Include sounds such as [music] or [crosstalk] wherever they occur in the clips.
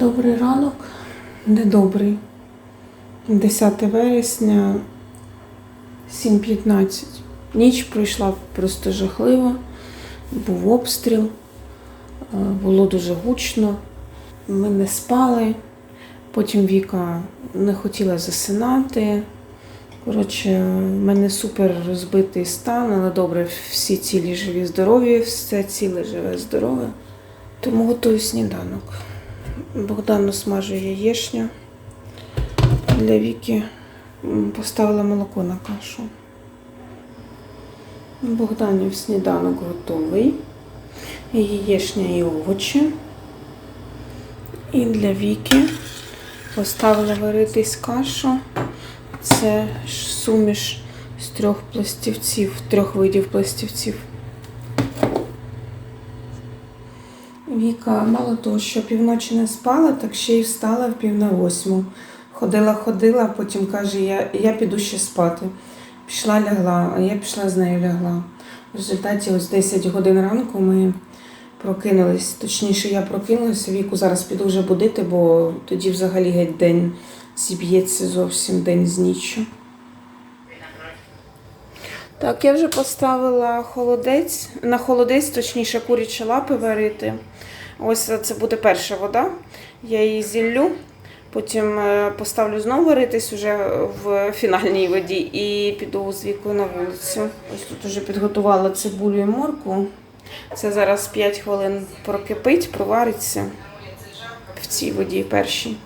Добрий ранок, недобрий. 10 вересня, 7.15. Ніч пройшла просто жахливо. Був обстріл, е, було дуже гучно. Ми не спали. Потім Віка не хотіла засинати. Коротше, в мене супер розбитий стан, але добре, всі цілі живі, здорові, все ціле живе, здорове. Тому готую сніданок. Богдану смажу яєшню. Для Віки поставила молоко на кашу. Богданів сніданок готовий. Яєшня і овочі. І для Віки поставила варитись кашу. Це суміш з трьох пластівців, трьох видів пластівців. Віка, мало того, що півночі не спала, так ще й встала в пів на восьму. Ходила, ходила, потім каже, я, я піду ще спати. Пішла лягла, а я пішла з нею лягла. В результаті ось 10 годин ранку ми прокинулись. Точніше, я прокинулася, віку зараз піду вже будити, бо тоді взагалі геть день зіб'ється зовсім день з ніччю. Так, я вже поставила холодець, на холодець, точніше, курячі лапи варити. Ось це буде перша вода. Я її зіллю, потім е, поставлю знову варитись уже в фінальній воді і піду з вікою на вулицю. Ось тут вже підготувала цибулю і морку. Це зараз 5 хвилин прокипить, провариться в цій воді першій.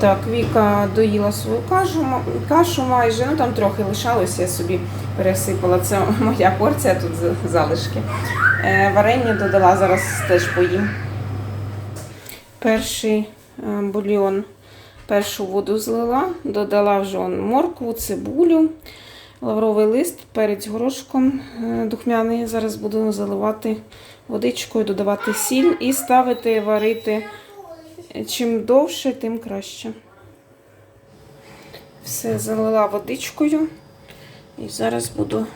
Так, Віка доїла свою кашу, кашу майже, ну там трохи лишалося, я собі пересипала. Це моя порція, тут залишки. Е, варення додала, зараз теж поїм. Перший е, бульйон, першу воду злила, додала вже он моркву, цибулю, лавровий лист, перець горошком е, духмяний. Зараз буду заливати водичкою, додавати сіль і ставити варити. Чим довше, тим краще. Все залила водичкою і зараз буду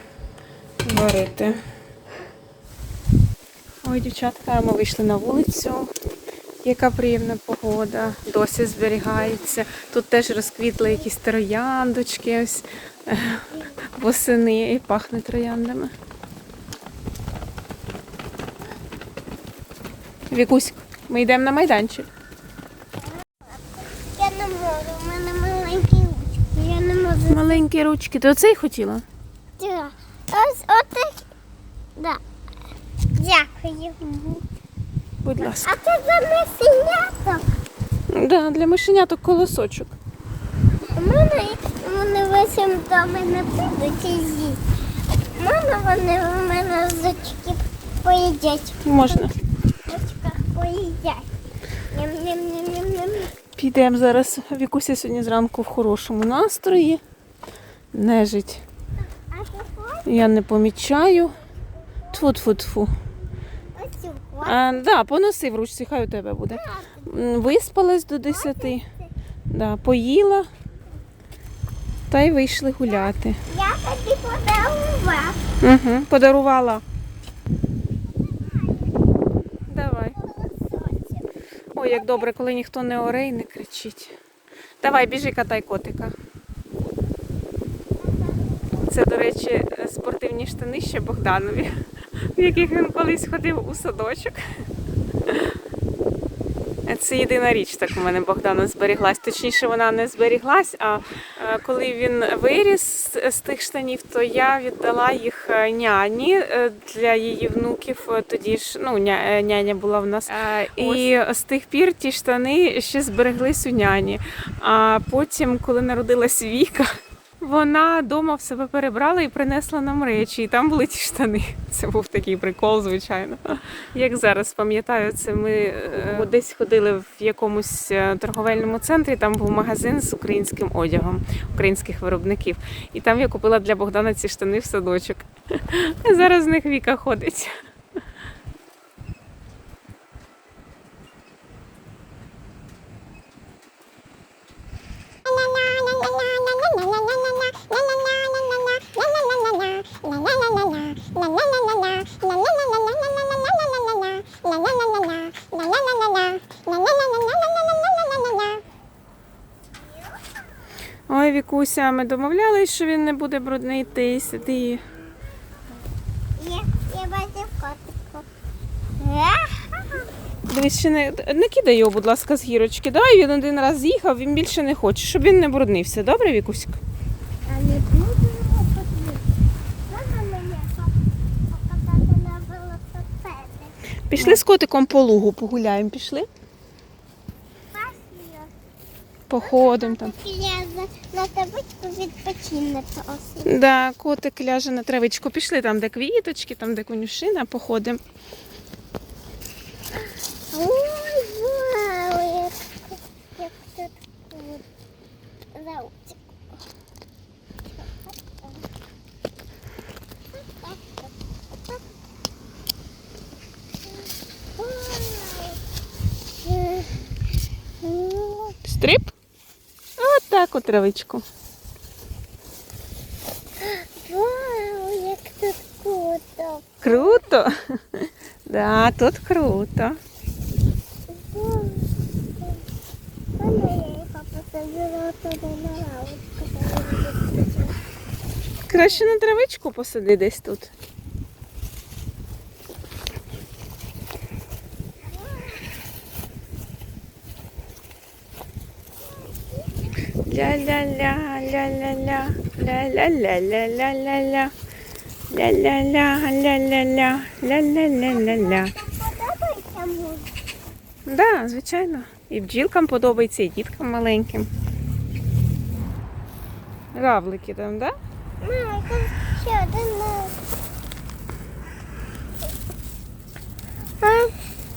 варити. Ой, дівчатка, ми вийшли на вулицю. Яка приємна погода, досі зберігається. Тут теж розквітли якісь трояндочки ось [laughs] восени і пахне трояндами. Вікусь, ми йдемо на майданчик. Я не можу, у мене маленькі ручки. Я не можу. Маленькі ручки. Ти оцей хотіла? Да. Ось отак. Да. Дякую. Будь ласка. А це за месеняток. Да, для мишеняток колосочок. У мене вони висім до мене прийдуть і з'їсть. Мама, вони в мене зачки поїдять. Можна. В очках поїдять. Ням-ням-ням-ням-ням. Підемо зараз. Вікуся сьогодні зранку в хорошому настрої. Нежить. Я не помічаю. Тфу-тфу-тфу. А, да, поноси в ручці, хай у тебе буде. Виспалась до 10. Да, поїла. Та й вийшли гуляти. Я тобі подарував. Угу, подарувала. Давай. Ой, як добре, коли ніхто не орей, не кричить. Давай, біжи, катай котика. Це, до речі, спортивні штани ще Богданові, в яких він колись ходив у садочок. Це єдина річ, так у мене Богдана зберіглась. Точніше, вона не зберіглась, а е, коли він виріс з- тих штанів, то я віддала їх е, няні е, для її внуків. Тоді ж ну, ня, няня була в нас. І з тих пір ті штани ще збереглись у няні. А потім, коли народилась Віка, вона вдома в себе перебрала і принесла нам речі, і там були ті штани. Це був такий прикол, звичайно. Як зараз пам'ятаю, це ми е, десь ходили в якомусь е, торговельному центрі. Там був магазин з українським одягом українських виробників. І там я купила для Богдана ці штани в садочок. [laughs] Зараз з них Віка ходить. Ой, Вікуся, ми домовлялись, що він не буде брудний йти. Сиди. Я, я бачив котику. Дивись, ще не, не кидай його, будь ласка, з гірочки. Давай він один раз їхав, він більше не хоче, щоб він не бруднився. Добре, Вікуська? Пішли з котиком по лугу погуляємо, пішли? Походимо там. На травичку відпочине. Да, котик ляже на травичку. Пішли там, де квіточки, там, де конюшина, походимо. Ой, вау, як, як тут круто. Заучик. Вау. Стрип. От так у травичку. Вау, як тут круто. Круто. [laughs] Да, тут круто. Краще на травичку посади десь тут. Ля-ля-ля, ля-ля-ля, ля-ля-ля-ля-ля-ля-ля. Ля-ля-ля, ля-ля-ля, ля-ля-ля-ля-ля. Да, звичайно. І бджілкам подобається, і діткам маленьким. Равлики там, да? Мама, тут ще один А,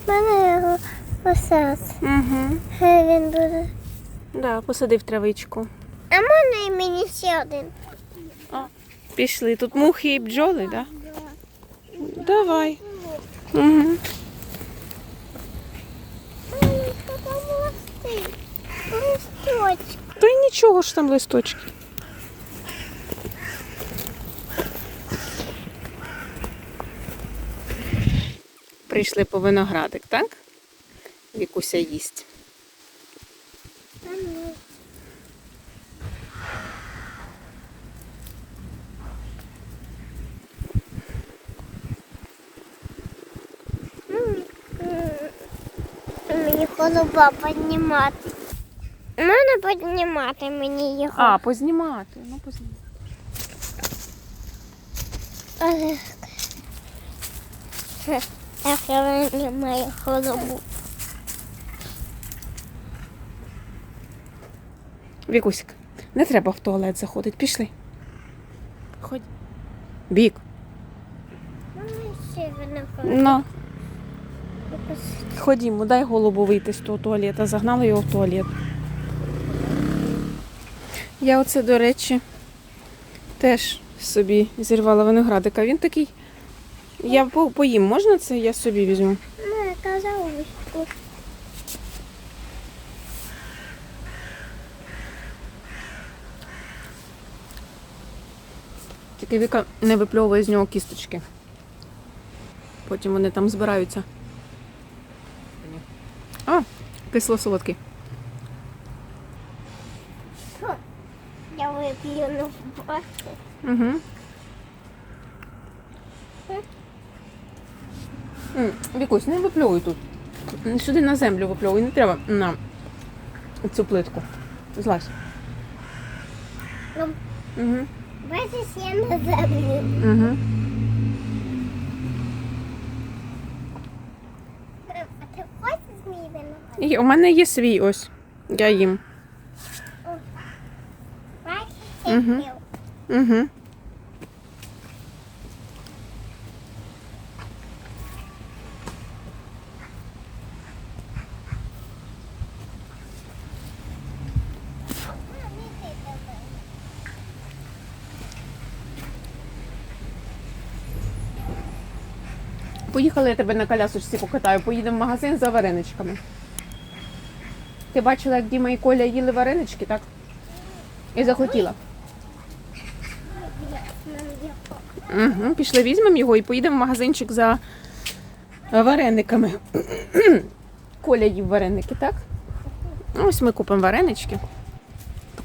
мене його посад. Угу. Хай він буде. Да, посадив травичку. А можна і мені ще один? Пішли. Тут мухи і бджоли, да? Давай. Угу. Та й нічого ж там листочки. Прийшли по виноградик, так? Вікуся їсть. А ну. М, м, Голова піднімати. Можна піднімати мені його. А, познімати. Ну, познімати. Так я немає голову. Вікуська, не треба в туалет заходити. Пішли. Ходь. Вік. Мама ще виноград. На. Ходімо, дай голубу вийти з того туалета. Загнали його в туалет. Я оце, до речі, теж собі зірвала виноградика. Він такий. Я по- поїм, можна це? Я собі візьму. Ну, я казала, Тільки Віка не випльовує з нього кісточки. Потім вони там збираються. А, кисло-солодкий. я вип'ю на баки. Угу. Вікусь, не випльовуй тут. Сюди на землю випльовуй, не треба на цю плитку. Злазь. Ну, Угу. бачиш, я на землю. Угу. А ти хочеш мій виноград? І у мене є свій ось. Я їм. Я Угу. Поїхали, я тебе на колясочці покатаю. Поїдемо в магазин за вареничками. Ти бачила, як Діма і Коля їли варенички, так? І захотіла. Угу, пішли, візьмемо його і поїдемо в магазинчик за е, варениками. [clears throat] Коля їв вареники, так? Ну, Ось ми купимо варенички.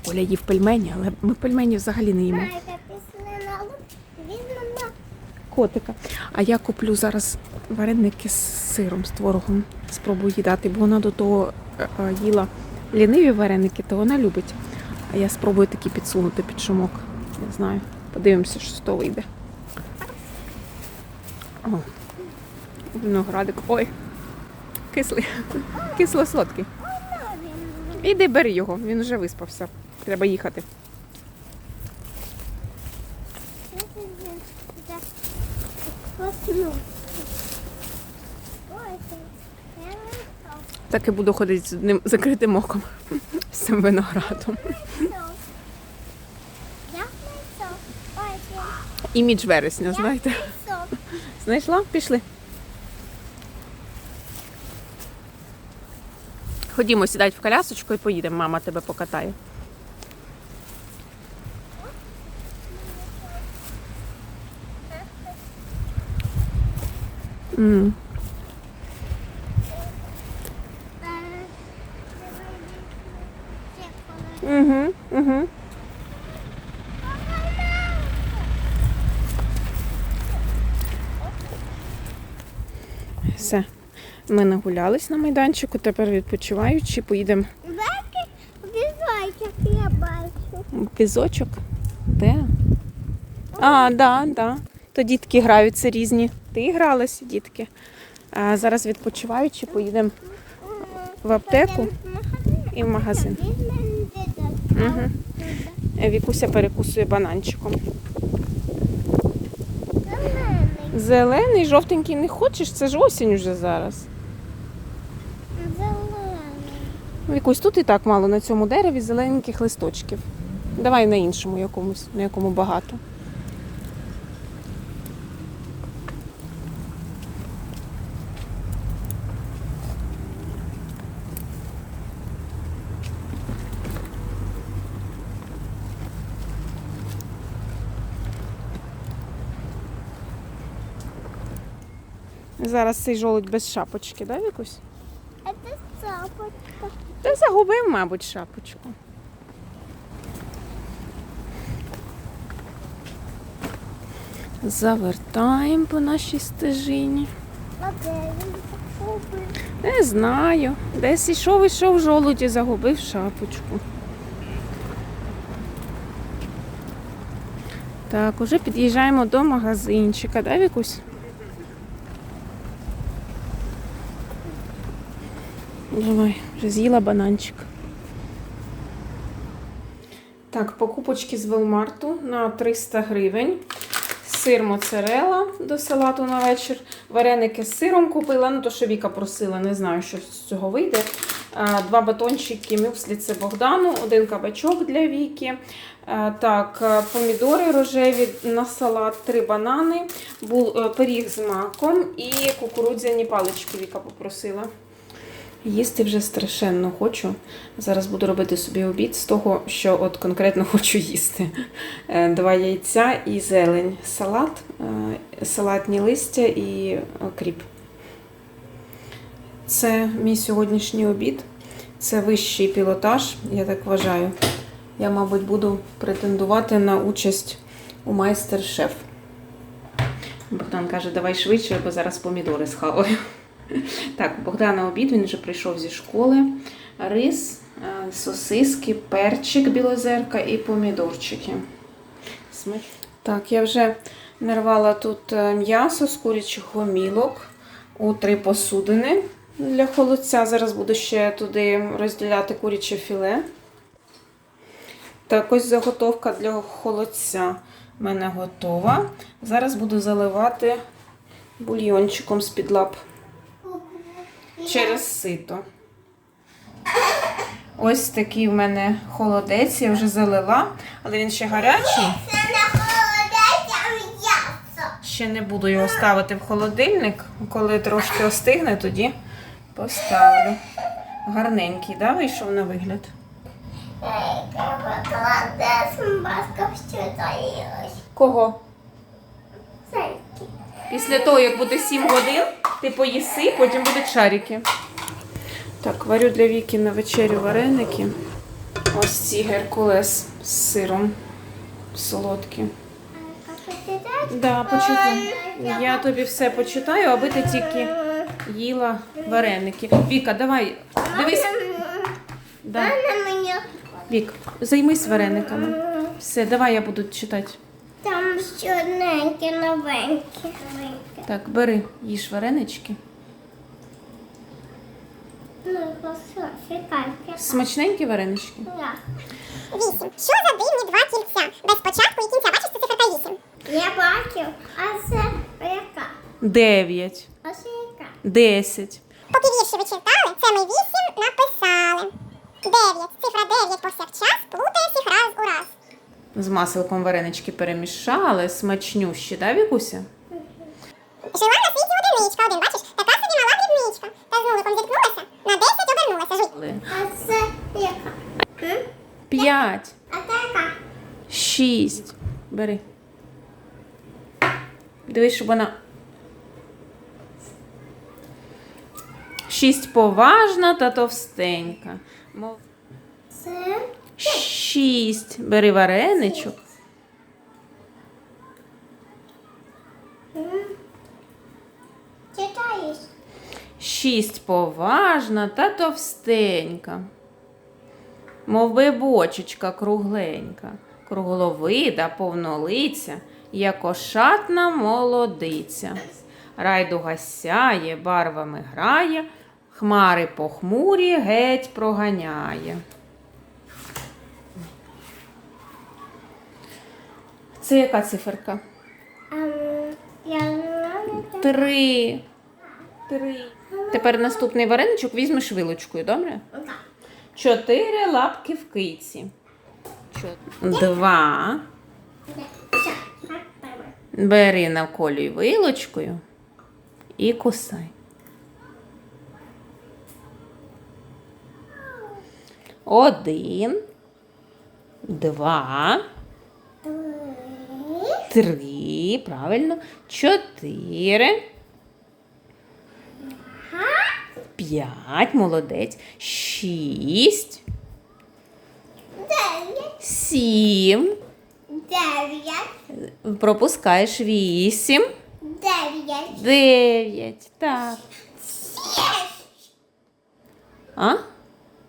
Оля їв пельмені, але ми пельмені взагалі не їмо. Майка пішли на лук, візьмемо. Котика. А я куплю зараз вареники з сиром, з творогом. Спробую їдати, бо вона до того е, е, їла ліниві вареники, то вона любить. А я спробую такі підсунути під шумок. Не знаю. Подивимося, що з того вийде. О, виноградик. Ой, кислий. Кисло-солодкий. Іди бери його, він вже виспався. Треба їхати. Проснувся. Ой, це я не знав. Так і буду ходити з одним закритим оком з цим виноградом. Імідж вересня, знаєте. Знайшла? Пішли. Ходімо, сідать в колясочку і поїдемо, мама тебе покатає. М, Е, це коли- Угу. Все. Ми нагулялись на майданчику, тепер відпочиваючи, поїдемо обізвайся, я бачу. в пізочок. Де? А, да, да. То дітки граються різні. Ти гралася, дітки. А зараз відпочиваючи, поїдемо в аптеку і в магазин. Угу. Вікуся перекусує бананчиком. Зелений, жовтенький не хочеш, це ж осінь уже зараз. Вікусь, тут і так мало на цьому дереві зелененьких листочків. Давай на іншому якомусь, на якому багато. Зараз цей жолудь без шапочки, да, Вікусь? Це цапочка. Та загубив, мабуть, шапочку. Завертаємо по нашій стежині. А де він загубив? Не знаю. Десь ішов, ішов жолудь і загубив шапочку. Так, уже під'їжджаємо до магазинчика, да, Вікусь? Давай, вже з'їла бананчик. Так, покупочки з Велмарту на 300 гривень. Сир моцарела до салату на вечір. Вареники з сиром купила. Ну, то, що Віка просила, не знаю, що з цього вийде. Два батончики мюслі це Богдану, один кабачок для Віки. Так, помідори рожеві на салат, три банани, е, пиріг з маком і кукурудзяні палички Віка попросила. Їсти вже страшенно хочу. Зараз буду робити собі обід з того, що от конкретно [laughs] хочу їсти. Е, Два яйця і зелень. Салат, е, салатні листя і кріп. Це мій сьогоднішній обід. Це вищий пілотаж, я так вважаю. Я, мабуть, буду претендувати на участь у майстер-шеф. Богдан каже, давай швидше, бо зараз помідори схаваю. [laughs] Так, Богдана обід, він вже прийшов зі школи. Рис, е, сосиски, перчик білозерка і помідорчики. Смач. Так, я вже нарвала тут е, м'ясо з курячих гомілок у три посудини для холодця. Зараз буду ще туди розділяти куряче філе. Так, ось заготовка для холодця в мене готова. Зараз буду заливати бульйончиком з-під лап через сито. Ось такий в мене холодець, я вже залила, але він ще гарячий. Це не холодець, а м'ясо. Ще не буду його ставити в холодильник. Коли трошки остигне, тоді поставлю. Гарненький, да, вийшов на вигляд? Кого? Після того, як буде 7 годин, ти поїси, потім будуть шарики. Так, варю для Віки на вечерю вареники. Ось ці геркулес з сиром солодкі. Да, почитай. Я тобі все почитаю, аби ти тільки їла вареники. Віка, давай, дивись. Да. Вік, займись варениками. Все, давай я буду читати. Там ще одненьке новеньке. Так, бери, їж варенички. Ну, все. Смачненькі варенички. Я. Вісім. Що за дивні два кільця? Без початку і кінця. Бачиш, це циферка вісім. Я бачив, а це яка? Дев'ять, А це яка? десять. Поки вірші ви читали, це ми вісім написали. Дев'ять. Цифра дев'ять повсякчас плутає всіх раз у раз. З маселком варенички перемішали, смачнющі, да, Вікуся? Жила на світі одиничка. Один, бачиш, така собі мала дрібничка. Та з нуликом зіткнулася, на десять обернулася. Жуй. А це яка? П'ять, А це яка? шість. Бери. Дивись, щоб вона. Шість поважна та товстенька. Мов- Це Шість. Бери вареничок. читаєш. Шість поважна та товстенька. Мов би бочечка кругленька, кругловида, повнолиця, як ошатна молодиця. Райдуга сяє, барвами грає, хмари похмурі геть проганяє. Це яка циферка? Ем. Три. Три. Тепер наступний вареничок візьмеш вилочкою, добре? Чотири лапки в киці. Два. Бери навколюй вилочкою і кусай. Один. Два. Три. Три. Правильно. Чотири. П'ять. Молодець. Шість. Дев'ять. Сім. Дев'ять. Пропускаєш вісім. Дев'ять. Дев'ять. Так. Шість. А?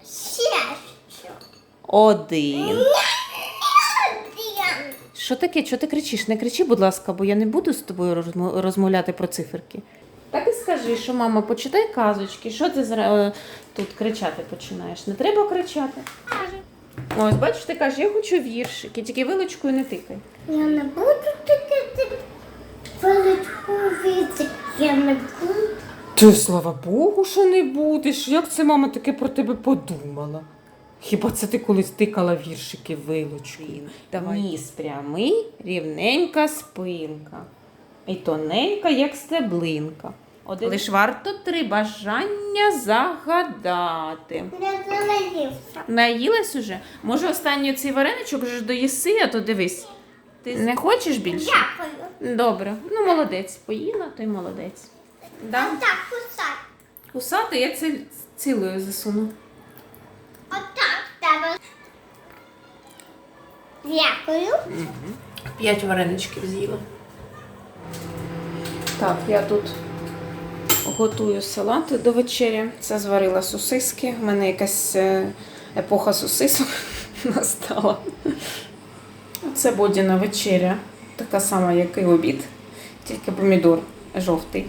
Шість. Один. Що таке? Чого ти кричиш? Не кричи, будь ласка, бо я не буду з тобою розмо- розмовляти про циферки. Так і скажи, що мама, почитай казочки. Що ти зра- е, тут кричати починаєш? Не треба кричати. Ось, бачиш, ти кажеш, я хочу віршики, тільки вилочкою не тикай. Я не буду тикати величку віці. Я не буду. Ти, слава Богу, що не будеш. Як це мама таке про тебе подумала? Хіба це ти колись тикала віршики вилочкою? Давай. Ніс прямий, рівненька спинка. І тоненька, як стеблинка. Один... Лиш варто три бажання загадати. Я заладився. Наїлась уже? Може, останній цей вареничок вже доїси, а то дивись. Ти не хочеш більше? Дякую. Добре, ну молодець. Поїла, то й молодець. Да? Отак кусай. Кусати я цілою засуну. Треба. Дякую. П'ять вареничків з'їла. Так, я тут готую салати до вечері. Це зварила сосиски. У мене якась е, епоха сосисок [laughs] настала. Це бодіна вечеря. Така сама, як і обід, тільки помідор жовтий.